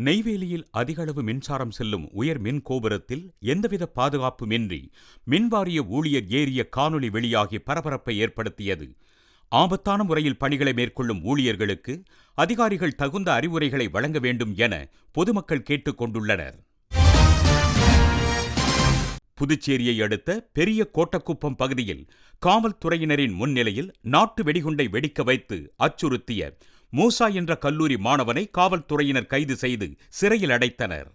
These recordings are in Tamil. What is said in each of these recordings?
நெய்வேலியில் அதிகளவு மின்சாரம் செல்லும் உயர் மின் கோபுரத்தில் எந்தவித பாதுகாப்புமின்றி மின்வாரிய ஊழியர் ஏறிய காணொளி வெளியாகி பரபரப்பை ஏற்படுத்தியது. ஆபத்தான முறையில் பணிகளை மேற்கொள்ளும் ஊழியர்களுக்கு அதிகாரிகள் தகுந்த அறிவுரைகளை வழங்க வேண்டும் என பொதுமக்கள் கேட்டுக் கொண்டுள்ளனர். புதுச்சேரியை அடுத்த பெரிய கோட்டக்குப்பம் பகுதியில் காவல்துறையினரின் முன்னிலையில் நாட்டு வெடிகுண்டை வெடிக்க வைத்து அச்சுறுத்திய மூசா என்ற கல்லூரி மாணவனை காவல்துறையினர் கைது செய்து சிறையில் அடைத்தனர்.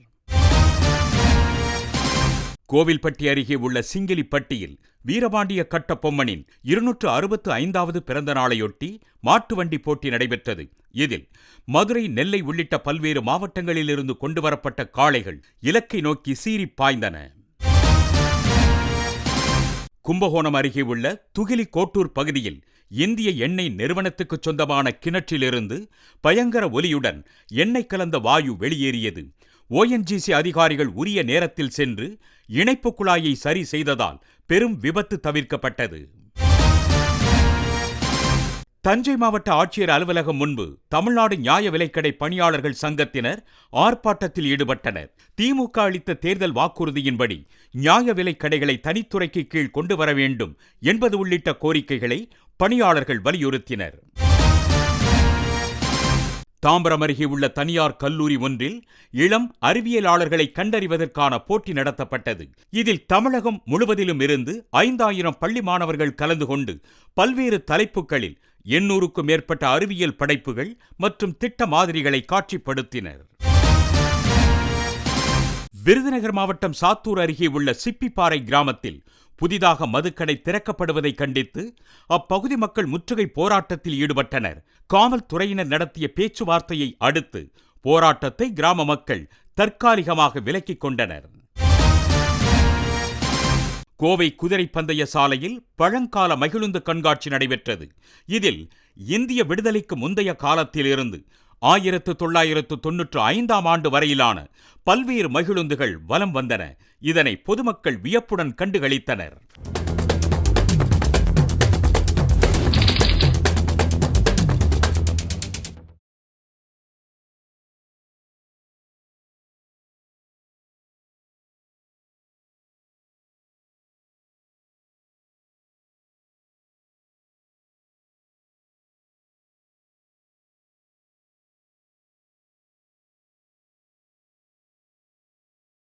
கோவில்பட்டி அருகே உள்ள சிங்கிலிப்பட்டியில் வீரபாண்டிய கட்ட பொம்மனின் இருநூற்று அறுபத்து ஐந்தாவது பிறந்த நாளையொட்டி மாட்டு வண்டி போட்டி நடைபெற்றது. இதில் மதுரை நெல்லை உள்ளிட்ட பல்வேறு மாவட்டங்களிலிருந்து கொண்டுவரப்பட்ட காளைகள் இலக்கை நோக்கி சீறி பாய்ந்தன. கும்பகோணம் அருகே உள்ள துகிலி கோட்டூர் பகுதியில் இந்திய எண்ணெய் நிறுவனத்துக்கு சொந்தமான கிணற்றிலிருந்து பயங்கர ஒலியுடன் எண்ணெய் கலந்த வாயு வெளியேறியது. ஓஎன்ஜிசி அதிகாரிகள் உரிய நேரத்தில் சென்று இணைப்பு குழாயை சரி செய்ததால் பெரும் விபத்து தவிர்க்கப்பட்டது. தஞ்சை மாவட்ட ஆட்சியர் அலுவலகம் முன்பு தமிழ்நாடு நியாய விலைக்கடை பணியாளர்கள் சங்கத்தினர் ஆர்ப்பாட்டத்தில் ஈடுபட்டனர். திமுக அளித்த தேர்தல் வாக்குறுதியின்படி நியாய விலைக்கடைகளை தனித்துறைக்கு கீழ் கொண்டு வர வேண்டும் என்பது உள்ளிட்ட கோரிக்கைகளை பணியாளர்கள் வலியுறுத்தினர். தாம்பரம் அருகே உள்ள தனியார் கல்லூரி ஒன்றில் இளம் அறிவியலாளர்களை கண்டறிவதற்கான போட்டி நடத்தப்பட்டது. இதில் தமிழகம் முழுவதிலும் இருந்து ஐந்தாயிரம் பள்ளி மாணவர்கள் கலந்து கொண்டு பல்வேறு தலைப்புகளில் எண்ணூறுக்கும் மேற்பட்ட அறிவியல் படைப்புகள் மற்றும் திட்ட மாதிரிகளை காட்சிப்படுத்தினர். விருதுநகர் மாவட்டம் சாத்தூர் அருகே உள்ள சிப்பிப்பாறை கிராமத்தில் புதிதாக மதுக்கடை திறக்கப்படுவதை கண்டித்து அப்பகுதி மக்கள் முற்றுகை போராட்டத்தில் ஈடுபட்டனர். காவல்துறையினர் நடத்திய பேச்சுவார்த்தையை அடுத்து போராட்டத்தை கிராம மக்கள் தற்காலிகமாக விலக்கிக் கொண்டனர். கோவை குதிரை பந்தய சாலையில் பழங்கால மகிழுந்து கண்காட்சி நடைபெற்றது. இதில் இந்திய விடுதலைக்கு முந்தைய காலத்திலிருந்து ஆயிரத்து தொள்ளாயிரத்து தொன்னூற்று ஐந்தாம் ஆண்டு வரையிலான பல்வேறு மகிழுந்துகள் வலம் வந்தன. இதனை பொதுமக்கள் வியப்புடன் கண்டுகளித்தனர்.